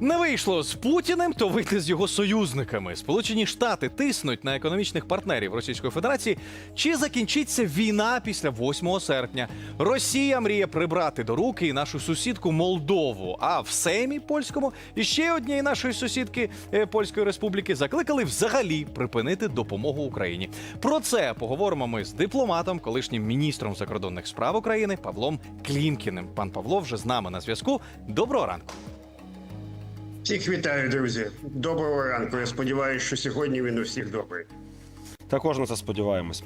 Не вийшло з Путіним, то вийти з його союзниками. Сполучені Штати тиснуть на економічних партнерів Російської Федерації. Чи закінчиться війна після 8 серпня? Росія мріє прибрати до руки і нашу сусідку Молдову. А в Сеймі польському і ще однієї нашої сусідки е, Польської Республіки закликали взагалі припинити допомогу Україні. Про це поговоримо ми з дипломатом, колишнім міністром закордонних справ України Павлом Клімкіним. Пан Павло вже з нами на зв'язку. Доброго ранку. Всіх вітаю, друзі. Доброго ранку. Я сподіваюся, що сьогодні він у всіх добрий. Також на це сподіваємось.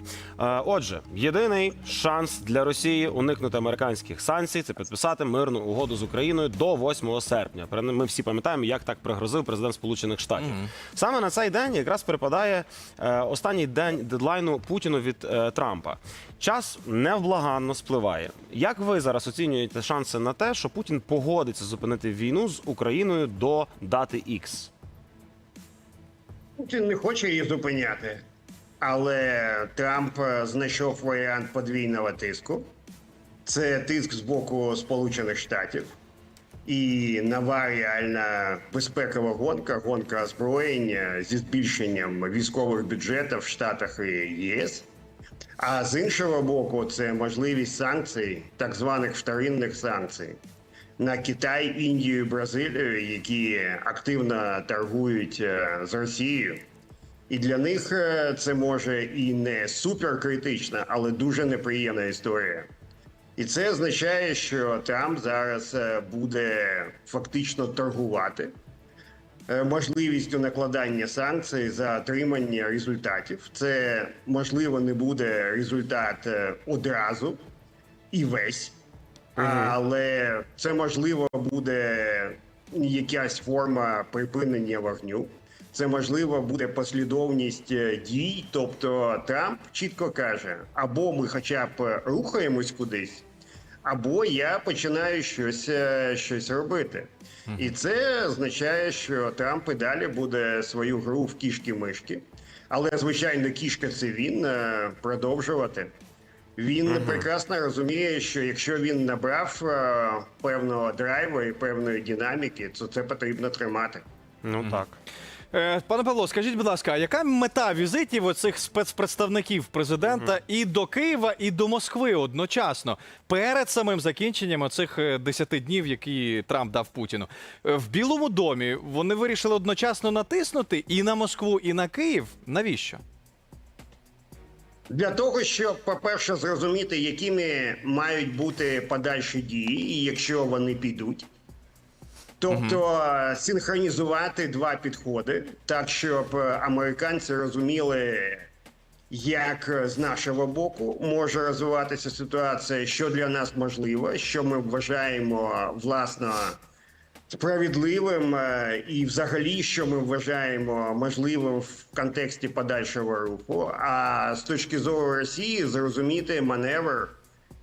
Отже, єдиний шанс для Росії уникнути американських санкцій це підписати мирну угоду з Україною до 8 серпня. Ми всі пам'ятаємо, як так пригрозив президент Сполучених Штатів. Саме на цей день якраз припадає е, останній день дедлайну Путіну від е, Трампа. Час невблаганно спливає. Як ви зараз оцінюєте шанси на те, що Путін погодиться зупинити війну з Україною до дати X? Путін не хоче її зупиняти, але Трамп е, знайшов варіант подвійного тиску. Це тиск з боку Сполучених Штатів і нова реальна безпекова гонка, гонка озброєння зі збільшенням військових бюджетів в Штатах і ЄС. А з іншого боку, це можливість санкцій, так званих вторинних санкцій на Китай, Індію, і Бразилію, які активно торгують е, з Росією. І для них е, це може і не суперкритична, але дуже неприємна історія. І це означає, що Трамп зараз е, буде фактично торгувати е, можливістю накладання санкцій за отримання результатів. Це можливо не буде результат одразу і весь, але це можливо буде якась форма припинення вогню. Це можливо буде послідовність е, дій. Тобто Трамп чітко каже: або ми, хоча б рухаємось кудись, або я починаю щось, е, щось робити. І це означає, що Трамп і далі буде свою гру в кішки-мишки. Але звичайно, кішка це він е, продовжувати. Він прекрасно розуміє, що якщо він набрав е, певного драйву і певної динаміки, то це потрібно тримати. Ну так. Е, Пане Павло, скажіть, будь ласка, а яка мета візитів оцих спецпредставників президента і до Києва, і до Москви одночасно перед самим закінченням оцих е, 10 днів, які Трамп дав Путіну? Е, В Білому домі вони вирішили одночасно натиснути і на Москву, і на Київ. Навіщо? Для того, щоб, по-перше, зрозуміти, якими мають бути подальші дії, і якщо вони підуть. Тобто е, синхронізувати два підходи, так щоб е, американці розуміли, як е, з нашого боку може розвиватися ситуація, що для нас можливо, що ми вважаємо власно справедливим, і взагалі, що ми вважаємо можливим в контексті подальшого руху. А з точки зору Росії зрозуміти маневр,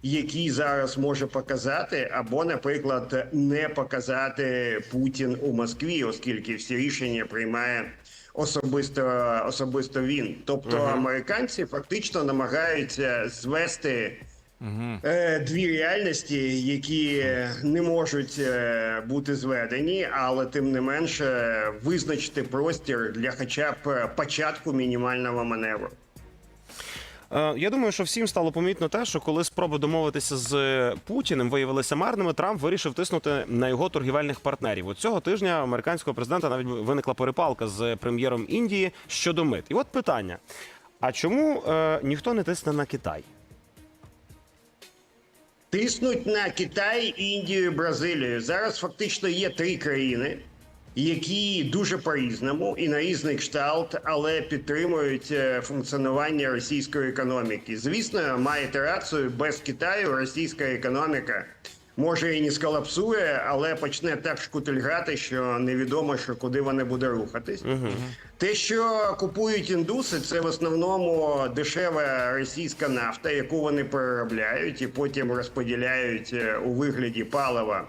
який зараз може показати, або, наприклад, не показати Путін у Москві, оскільки всі рішення приймає особисто особисто він. Тобто американці фактично намагаються звести. Е, Дві реальності, які не можуть е, бути зведені, але тим не менше визначити простір для хоча б початку мінімального маневру. Е, Я думаю, що всім стало помітно те, що коли спроби домовитися з Путіним виявилися марними, Трамп вирішив тиснути на його торгівельних партнерів. От цього тижня американського президента навіть виникла перепалка з прем'єром Індії щодо мит. І от питання: а чому е, ніхто не тисне на Китай? Тиснуть на Китай, Індію, Бразилію. Зараз фактично є три країни, які дуже по-різному і на різний кшталт, але підтримують е, функціонування російської економіки. Звісно, маєте рацію, без Китаю російська економіка може і не сколапсує, але почне так шкутильгати, що невідомо, що куди вона буде рухатись. Те, що купують індуси, це в основному дешева російська нафта, яку вони переробляють і потім розподіляють е, у вигляді палива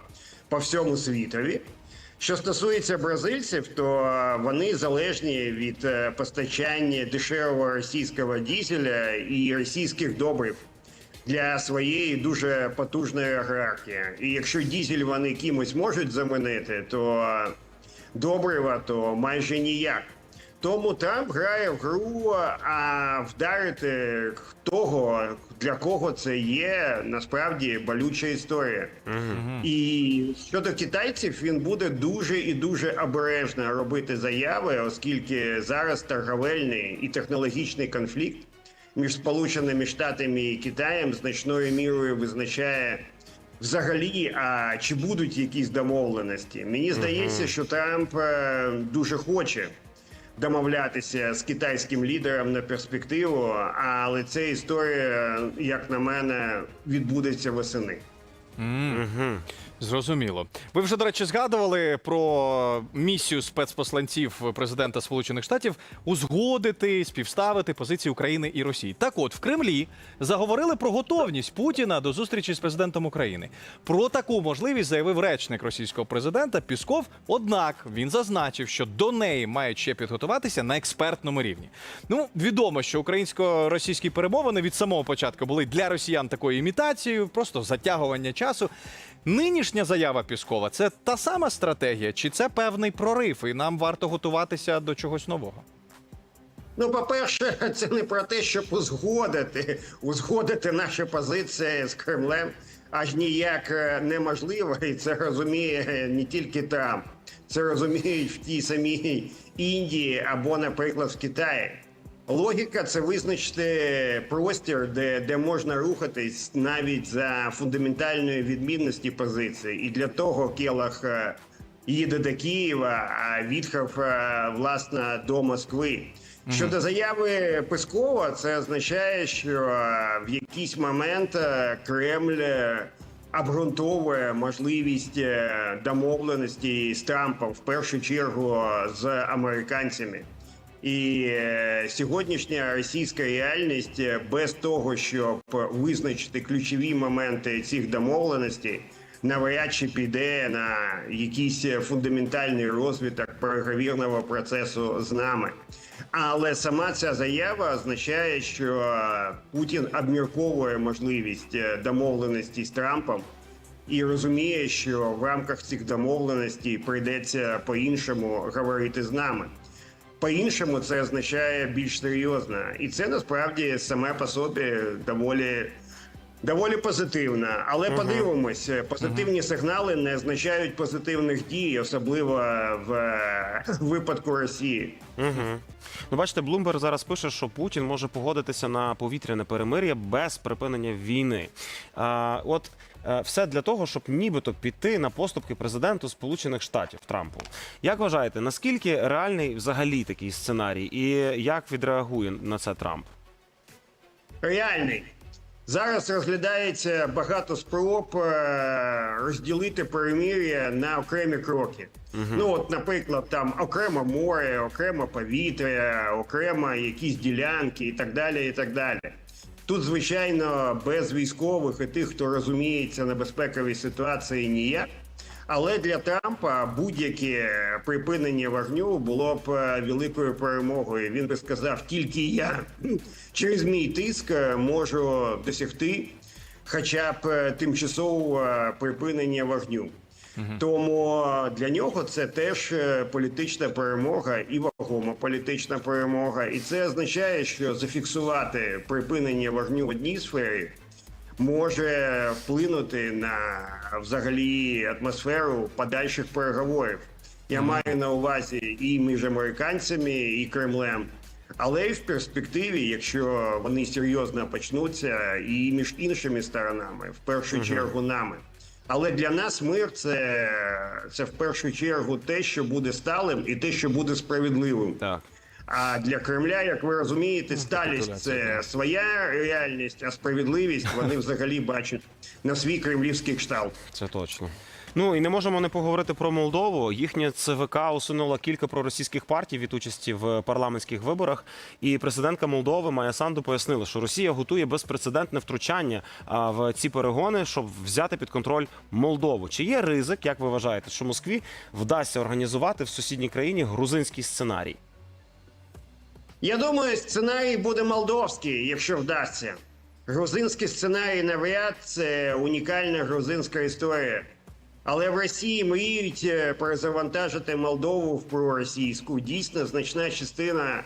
по всьому світові. Що стосується бразильців, то е, вони залежні від е, постачання дешевого російського дізеля і російських добрив для своєї дуже потужної аграрки. І якщо дізель вони кимось можуть замінити, то добрива, то майже ніяк. Тому Трамп грає в гру, а вдарити того, для кого це є насправді болюча історія. І щодо китайців, він буде дуже і дуже обережно робити заяви, оскільки зараз торговельний і технологічний конфлікт між Сполученими Штатами і Китаєм значною мірою визначає взагалі, а чи будуть якісь домовленості. Мені здається, що Трамп е, дуже хоче домовлятися з китайським лідером на перспективу, але ця історія, як на мене, відбудеться восени. Зрозуміло. Ви вже, до речі, згадували про місію спецпосланців президента Сполучених Штатів узгодити, співставити позиції України і Росії. Так от в Кремлі заговорили про готовність Путіна до зустрічі з президентом України. Про таку можливість заявив речник російського президента Пісков. Однак він зазначив, що до неї мають ще підготуватися на експертному рівні. Ну відомо, що українсько-російські перемовини від самого початку були для росіян такою імітацією, просто затягування часу. Нинішня заява Піскова це та сама стратегія, чи це певний прорив, і нам варто готуватися до чогось нового? Ну, по-перше, це не про те, щоб узгодити, узгодити наші позиції з Кремлем аж ніяк е, неможливо, і це розуміє не тільки Трамп, це розуміють в тій самій Індії або, наприклад, в Китаї. Логіка це визначити простір, де, де можна рухатись навіть за фундаментальної відмінності позиції. І для того Келах е, їде до Києва, а Вітхов, е, власне, до Москви. Щодо заяви Пескова, це означає, що е, в якийсь момент Кремль обґрунтовує можливість домовленості з Трампом в першу чергу з американцями. І е, сьогоднішня російська реальність е, без того, щоб визначити ключові моменти цих домовленостей, навряд чи піде на якийсь фундаментальний розвиток переговірного процесу з нами. Але сама ця заява означає, що Путін обмірковує можливість е, домовленості з Трампом і розуміє, що в рамках цих домовленостей прийдеться по-іншому говорити з нами. По-іншому це означає більш серйозно, і це насправді саме по собі доволі. Доволі позитивно, але подивимось, позитивні сигнали не означають позитивних дій, особливо в е, випадку Росії. Угу. Ну, бачите, Блумберг зараз пише, що Путін може погодитися на повітряне перемир'я без припинення війни. А, от е, все для того, щоб нібито піти на поступки президенту Сполучених Штатів Трампу. Як вважаєте, наскільки реальний взагалі такий сценарій, і як відреагує на це Трамп? Реальний. Зараз розглядається багато спроб е, розділити перемир'я на окремі кроки. Ну, от, наприклад, там окремо море, окремо повітря, окремо якісь ділянки і так далі. і так далі. Тут, звичайно, без військових і тих, хто розуміється на безпековій ситуації, ніяк. Але для Трампа будь-яке припинення вогню було б е, великою перемогою. Він би сказав, тільки я через мій тиск е, можу досягти хоча б е, тимчасового припинення вогню. Тому для нього це теж політична перемога і вагома політична перемога. І це означає, що зафіксувати припинення вогню в одній сфері може вплинути на взагалі атмосферу подальших переговорів. Я маю на увазі і між американцями, і Кремлем. Але і в перспективі, якщо вони серйозно почнуться, і між іншими сторонами, в першу чергу нами. Але для нас мир це, це в першу чергу те, що буде сталим, і те, що буде справедливим. Так. А для Кремля, як ви розумієте, сталість це своя реальність, а справедливість вони взагалі бачать на свій кремлівський кшталт. Це точно. Ну і не можемо не поговорити про Молдову. Їхнє ЦВК усунуло кілька проросійських партій від участі в парламентських виборах. І президентка Молдови Майя Санду пояснила, що Росія готує безпрецедентне втручання в ці перегони, щоб взяти під контроль Молдову. Чи є ризик, як ви вважаєте, що Москві вдасться організувати в сусідній країні грузинський сценарій? Я думаю, сценарій буде молдовський, якщо вдасться. Грузинський сценарій навряд це унікальна грузинська історія. Але в Росії мріють е, перезавантажити Молдову в проросійську. Дійсно, значна частина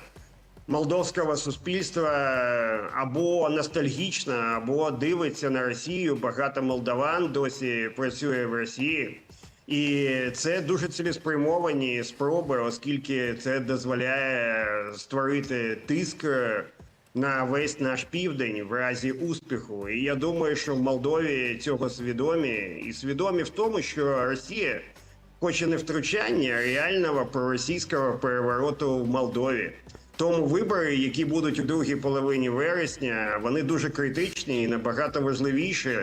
молдовського суспільства е, або ностальгічна, або дивиться на Росію. Багато молдаван досі працює в Росії. І це дуже цілеспрямовані спроби, оскільки це дозволяє створити тиск е, на весь наш південь в разі успіху. І я думаю, що в Молдові цього свідомі і свідомі в тому, що Росія хоче не втручання реального проросійського перевороту в Молдові. Тому вибори, які будуть у другій половині вересня, вони дуже критичні і набагато важливіші,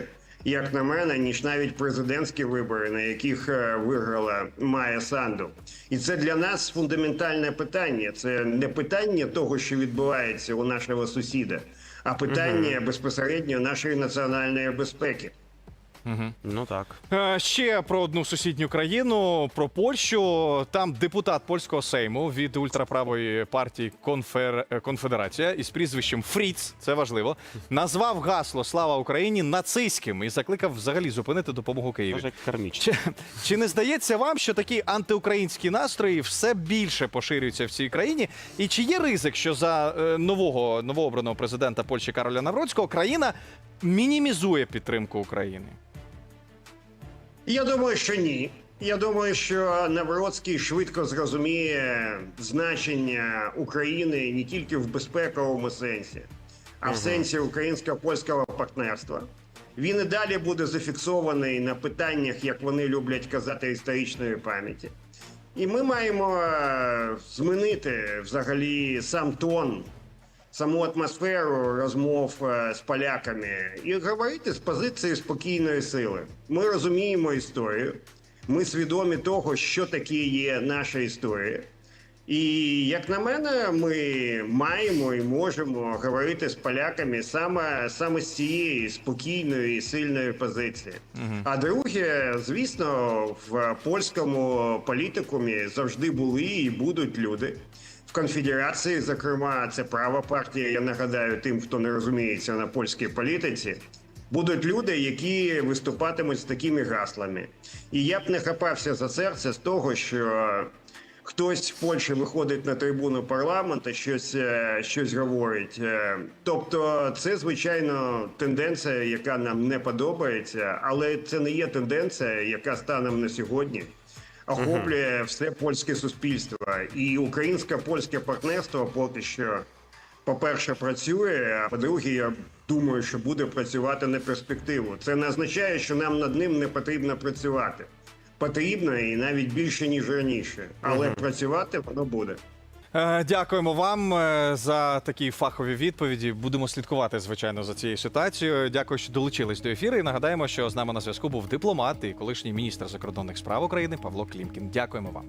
як на мене, ніж навіть президентські вибори, на яких е, виграла Майя Санду. І це для нас фундаментальне питання. Це не питання того, що відбувається у нашого сусіда, а питання безпосередньо нашої національної безпеки. Ну так. Е, Ще про одну сусідню країну, про Польщу. Там депутат польського сейму від ультраправої партії Конфер... е, Конфедерація із прізвищем Фріц, це важливо, назвав гасло Слава Україні нацистським і закликав взагалі зупинити допомогу Києві. Чи, чи не здається вам, що такі антиукраїнські настрої все більше поширюються в цій країні? І чи є ризик, що за е, нового новообраного президента Польщі Кароля Навроцького країна мінімізує підтримку України? Я думаю, що ні. Я думаю, що Навроцький швидко зрозуміє значення України не тільки в безпековому сенсі, а в сенсі українсько-польського партнерства. Він і далі буде зафіксований на питаннях, як вони люблять казати, історичної пам'яті. І ми маємо е, змінити взагалі сам тон саму атмосферу розмов е, з поляками і говорити з позиції спокійної сили. Ми розуміємо історію, ми свідомі того, що таке є наша історія. І як на мене, ми маємо і можемо говорити з поляками саме, саме з цієї спокійної і сильної позиції. А друге, звісно, в польському політикумі завжди були і будуть люди. В конфедерації, зокрема, це права партія. Я нагадаю тим, хто не розуміється на польській політиці. Будуть люди, які виступатимуть з такими гаслами. І я б не хапався за серце з того, що хтось в Польщі виходить на трибуну парламенту, щось, е, щось говорить. Е, Тобто, це звичайно тенденція, яка нам не подобається, але це не є тенденція, яка станом на сьогодні охоплює все польське суспільство. І українсько-польське партнерство поки що, по-перше, працює, а по-друге, я думаю, що буде працювати на перспективу. Це не означає, що нам над ним не потрібно працювати. Потрібно і навіть більше, ніж раніше. Але працювати воно буде. Е, Дякуємо вам е, за такі фахові відповіді. Будемо слідкувати, звичайно, за цією ситуацією. Дякую, що долучились до ефіру. І нагадаємо, що з нами на зв'язку був дипломат і колишній міністр закордонних справ України Павло Клімкін. Дякуємо вам.